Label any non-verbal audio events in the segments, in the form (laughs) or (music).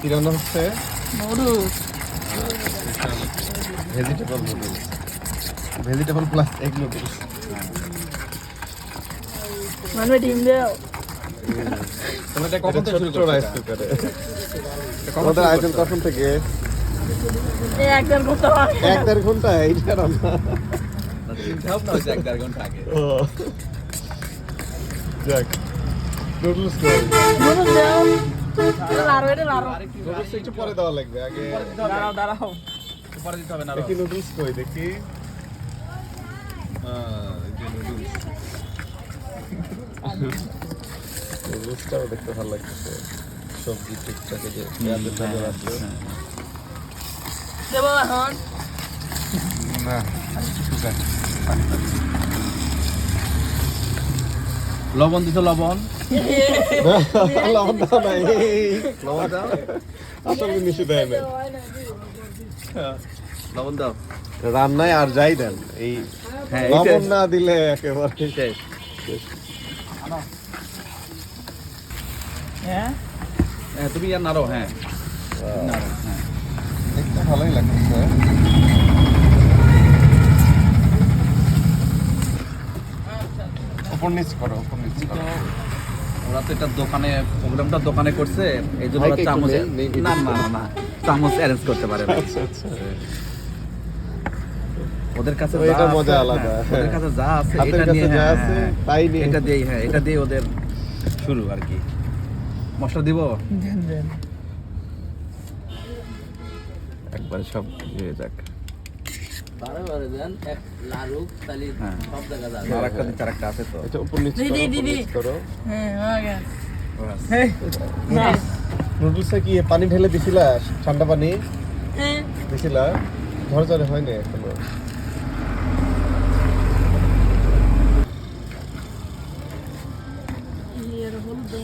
কি রান্না হচ্ছে? Noodles. Vegetable noodles vegetable plus egg noodles মানে ডিম দেও তোমরা এটা কখন থেকে শুরু করছ রাইস কুকারে কখন আয়োজন কখন থেকে? এক দেড় ঘণ্টা এইটা রান্না না, চিন্তা ভাবনা হয়েছে এক দেড় ঘণ্টা আগে যাক নুডলস নুডলস দেও এটা এটা লারো? নুডলস একটু পরে দেওয়া লাগবে আগে। দাঁড়াও দাঁড়াও। পরে দিতে হবে না দেখি নুডলস কই দেখি। আহ, এই যে নুডলস নুডলসটাও দেখতে ভালো লাগছে সবজি ঠিকঠাক যে পেঁয়াজের নজর আছে। দেবো এখন। লবণ দিছো লবণ? লবণ দাও না এই লবণ দাও আসল দেয় না লবণ দাও রান্নায় আর যাই দেন এই হ্যাঁ? লবণ না দিলে একেবারে শেষ হ্যাঁ হ্যাঁ তুমি আর নাড়ো হ্যাঁ। নাড়ো হ্যাঁ। ভালোই লাগছে উপর নিচ করো উপর নিচ করো। ওরা তো এটা দোকানে প্রোগ্রামটা দোকানে করছে এই জন্য ওরা চামচ না না না চামচ অ্যারেঞ্জ করতে পারে না। আচ্ছা আচ্ছা। ওদের কাছে এটা মজা আলাদা, ওদের হ্যাঁ। কাছে যা আছে এটা নিয়ে যা হ্যাঁ, আছে, হ্যাঁ, তাই নিয়ে। এটা দিয়ে হ্যাঁ এটা দিয়ে ওদের শুরু আর কি। মশলা দিব? দেন দেন। একবার সব যাক হ্যাঁ। দেখা হ্যাঁ হয়ে বাস। হ্যাঁ। কি পানি ঢেলে দিছিলা? ঠান্ডা পানি? হ্যাঁ। দিছিলা? ঝরঝরে হয়নি এখনও।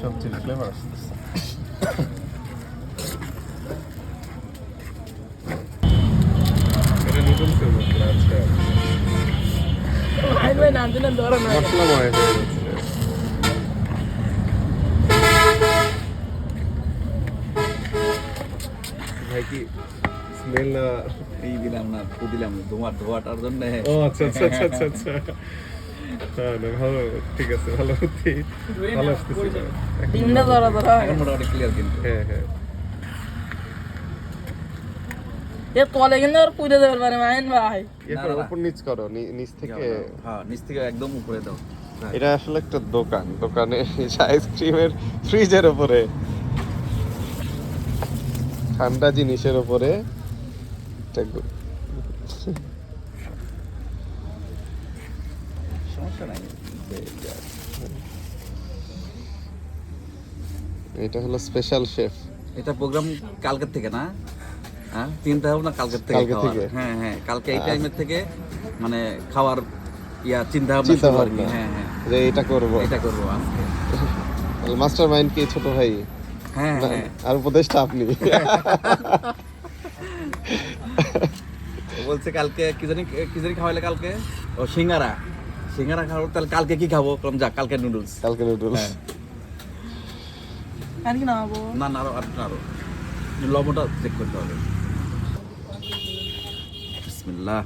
সবজির ফ্লেভার এটা নুডলসের মধ্যে আজকে ভাই কি স্মেল এই দিলাম না ফু দিলাম ধোঁয়া ধোঁয়াটার জন্য। ও আচ্ছা আচ্ছা আচ্ছা আচ্ছা আচ্ছা। না ভালো ঠিক আছে ভালো ভালো আসতেছে। মোটামুটি ক্লিয়ার কিন্তু। হ্যাঁ হ্যাঁ। তলে কিন্তু আর পুড়ে পারে মাইন ভাই। এরপর। উপর নিচ করো নিচ থেকে হ্যাঁ নিচ থেকে একদম উপরে দাও। এটা আসলে একটা দোকান দোকানে আইসক্রিমের ফ্রিজের উপরে ঠান্ডা জিনিসের উপরে এটা হলো স্পেশাল শেফ এটা প্রোগ্রাম কালকের থেকে না? হ্যাঁ? চিন্তা ভাবনা কালকে থেকে? হ্যাঁ হ্যাঁ কালকে এই টাইমের থেকে মানে খাওয়ার ইয়া চিন্তা ভাবনা শুরু আর কি। হ্যাঁ হ্যাঁ। যে এটা করব। এটা করব আজকে মাস্টার মাইন্ড কি ছোট ভাই। হ্যাঁ হ্যাঁ। আর উপদেশটা আপনি। বলছে কালকে কি জানি কি জানি খাওয়াইলে কালকে? ও সিঙ্গারা। সিঙ্গারা খাব তাহলে কালকে কি খাব? বললাম যা কালকে নুডলস কালকে নুডলস হ্যাঁ। আর কি না না আরও আরও লবণটা চেক করতে হবে। বিসমিল্লাহ।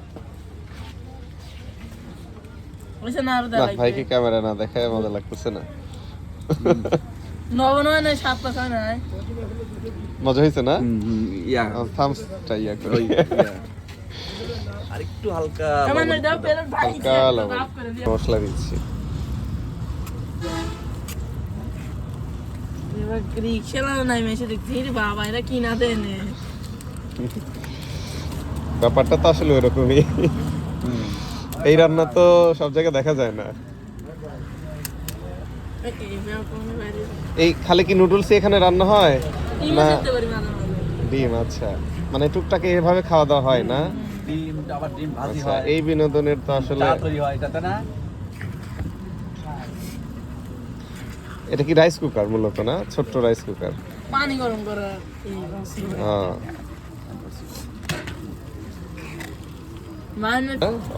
দেখাই ক্যামেরা না দেখায় মজা লাগতেছে না। মজা হয়েছে না? ইয়া। থামসটা ইয়া করি। আর একটু হালকা হালকা মশলা দিচ্ছি। রিক্সা নাই মেসে দেখছি বাবা এরা কিনা দেন (laughs) ব্যাপারটা তো আসলে ওরকমই। এই রান্না তো সব জায়গায় দেখা যায় না। এই খালি কি নুডলস এখানে রান্না হয়? না? ডিম আচ্ছা। মানে টুকটাক এভাবে খাওয়া দাওয়া হয় না? ডিম আবার ডিম ভাজি আচ্ছা এই বিনোদনের তো আসলে হয় এটা কি রাইস কুকার মূলত না? ছোট্ট রাইস কুকার পানি গরম করা এই বাসি। হ্যাঁ মানে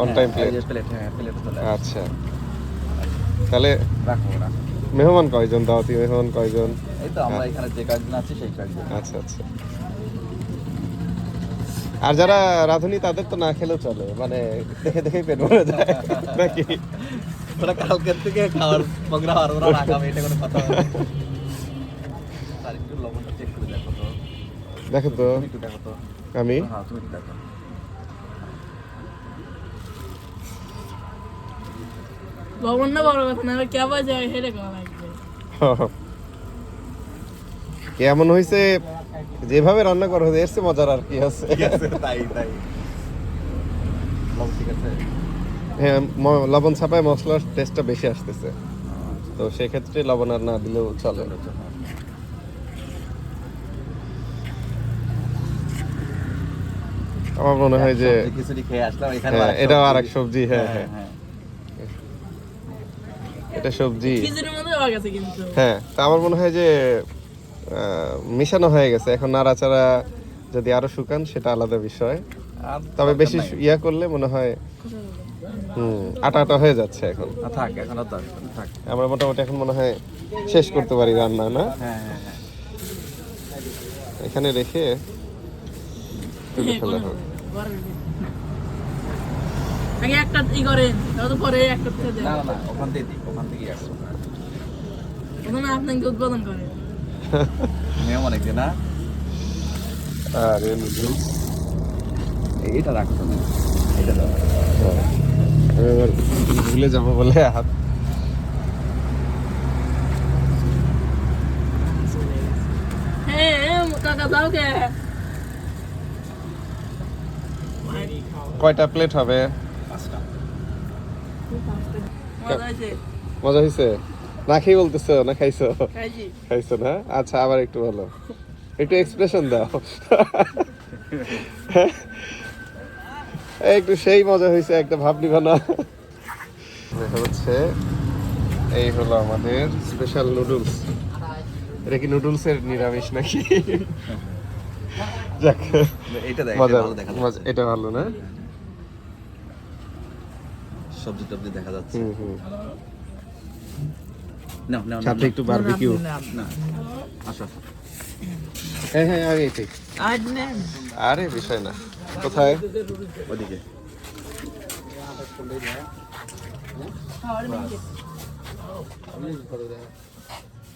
অন টাইম প্লেট প্লেট হ্যাঁ আচ্ছা। তাহলে মেহমান কয়জন দাওয়াতি মেহমান কয়জন? এই তো আমরা এখানে যে কয়েকজন আছি সেই কয়েকজন। আচ্ছা আচ্ছা। আর যারা রাঁধুনি তাদের তো না খেলেও চলে। মানে দেখে দেখে পেট ভরে যায়। (laughs) নাকি? ওরা কালকের থেকে খাওয়ার প্রোগ্রাম আর ওরা রাখাবে এটা কোনো কথা না। আর একটু লবণটা চেক করে দেখো তো। দেখো তো। তুমি একটু দেখো তো। আমি? হ্যাঁ তুমি দেখো। লবণ না বড় কথা না কে বাজে হেরে করা কেমন হয়েছে যেভাবে রান্না করা হয়েছে এর চেয়ে মজার আর কি আছে। তাই তাই। লবণ হ্যাঁ লবণ ছাপায় মশলার টেস্টটা বেশি আসতেছে। তো সেক্ষেত্রে লবণ আর না দিলেও চলে। আমার মনে হয় যে হ্যাঁ, এটাও আরেক সবজি হ্যাঁ হ্যাঁ। হ্যাঁ হ্যাঁ। এটা সবজি। হয়ে গেছে কিন্তু। হ্যাঁ তা আমার মনে হয় যে মিশানো হয়ে গেছে। এখন নাড়াচাড়া যদি আরও শুকান সেটা আলাদা বিষয়। তবে বেশি ইয়া করলে মনে হয় হুম আটা আটা হয়ে যাচ্ছে এখন। থাক আমরা মোটামুটি এখন মনে হয় শেষ করতে পারি রান্না না? হ্যাঁ হ্যাঁ হ্যাঁ। এখানে রেখে তুলে ফেলা হবে। আগে একটা ই তারপর পরে একটা থেকে দেন। না না ওখান থেকে দিই ওখান থেকেই আসব। প্রথমে আপনাকে উদ্বোধন করেন। নিয়ম অনেক যে না? আর রাখতো না এটা দাও। ভুলে যাব বলে হাত। হ্যাঁ কাকা দাও কে? কয়টা প্লেট হবে? মজা হয়েছে। না খেয়ে বলতেছো না খাইছো? খাইছো। না? আচ্ছা আবার একটু বলো। একটু এক্সপ্রেশন দাও। একটু সেই মজা হয়েছে একটা ভাব নিবা না হচ্ছে এই হলো আমাদের স্পেশাল নুডলস এটা কি নুডলস এর নিরামিষ নাকি? যাক। মজা এটা ভালো দেখা মজা- যাচ্ছে এটা ভালো না? সবজি টবজি দেখা যাচ্ছে। নাও নাও সাথে একটু বারবিকিউ না আসো আসো। হ্যাঁ হ্যাঁ আগে ঠিক আরে বিষয় না। কোথায়? ওদিকে।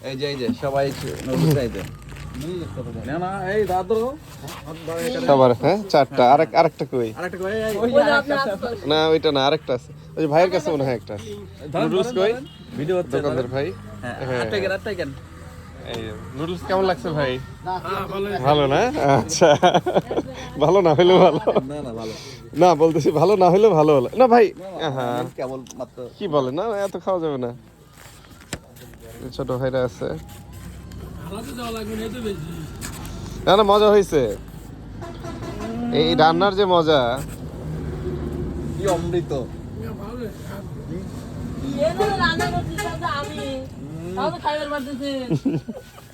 এই যে এই যে সবাই নুডলস এই যে না না এই দাদু সবার হ্যাঁ? চারটা। আরেক আরেকটা কই? আরেকটা করে ওই যে আপনার আশপাশে। না ওইটা না আরেকটা আছে। ওই যে ভাইয়ের কাছে মনে হয় একটা নুডলস কই? ভিডিও দোকানদার ভাই। হ্যাঁ হ্যাঁ। এই নুডলস কেমন লাগছে ভাই? ভালো না? আচ্ছা। ভালো না ভালো। না না ভালো। না বলতেছি ভালো না হলেও ভালো হলো। না ভাই হ্যাঁ কি বলে না? এত খাওয়া যাবে না। ছোট ভাইরা আছে। না না মজা হয়েছে এই রান্নার যে মজা। কি অমৃত? আমি। খাইবার পারতেছি। (laughs)